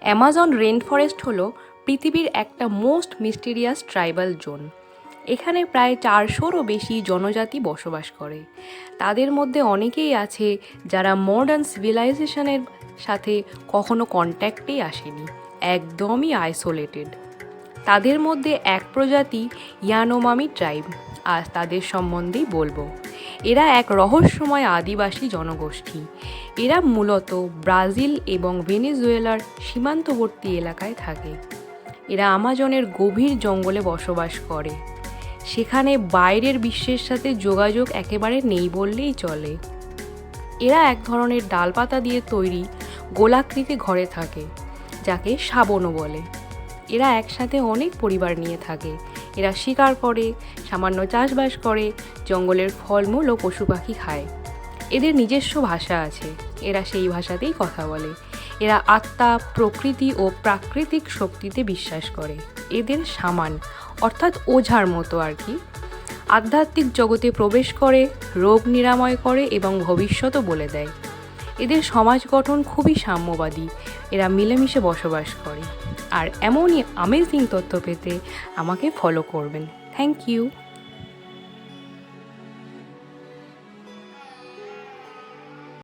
Amazon rain forest হলো পৃথিবীর একটা মোস্ট মিস্টিরিয়াস ট্রাইবাল জোন এখানে প্রায় চারশোরও বেশি জনজাতি বসবাস করে। তাদের মধ্যে অনেকেই আছে যারা মডার্ন সিভিলাইজেশনের সাথে কখনো কন্ট্যাক্টেই আসেনি, একদমই আইসোলেটেড তাদের মধ্যে এক প্রজাতি ইয়ানোমামি ট্রাইব আজ তাদের সম্বন্ধেই বলব। এরা এক রহস্যময় আদিবাসী জনগোষ্ঠী। এরা মূলত ব্রাজিল এবং ভেনেজুয়েলার সীমান্তবর্তী এলাকায় থাকে। এরা আমাজনের গভীর জঙ্গলে বসবাস করে। সেখানে বাইরের বিশ্বের সাথে যোগাযোগ একেবারে নেই বললেই চলে। এরা এক ধরনের ডালপাতা দিয়ে তৈরি গোলাকৃতি ঘরে থাকে, যাকে শাবনও বলে। এরা একসাথে অনেক পরিবার নিয়ে থাকে এরা শিকার করে, সামান্য চাষবাস করে, জঙ্গলের ফলমূল ও পশু পাখি খায়। এদের নিজস্ব ভাষা আছে। এরা সেই ভাষাতেই কথা বলে। এরা আত্মা, প্রকৃতি ও প্রাকৃতিক শক্তিতে বিশ্বাস করে। এদের সামান, অর্থাৎ ওঝার মতো আর কি। আধ্যাত্মিক জগতে প্রবেশ করে, রোগ নিরাময় করে এবং ভবিষ্যতও বলে দেয়। এদের সমাজ গঠন খুবই সাম্যবাদী। এরা মিলেমিশে বসবাস করে। আর এমনই আমেজিং তথ্য পেতে আমাকে ফলো করবেন। Thank you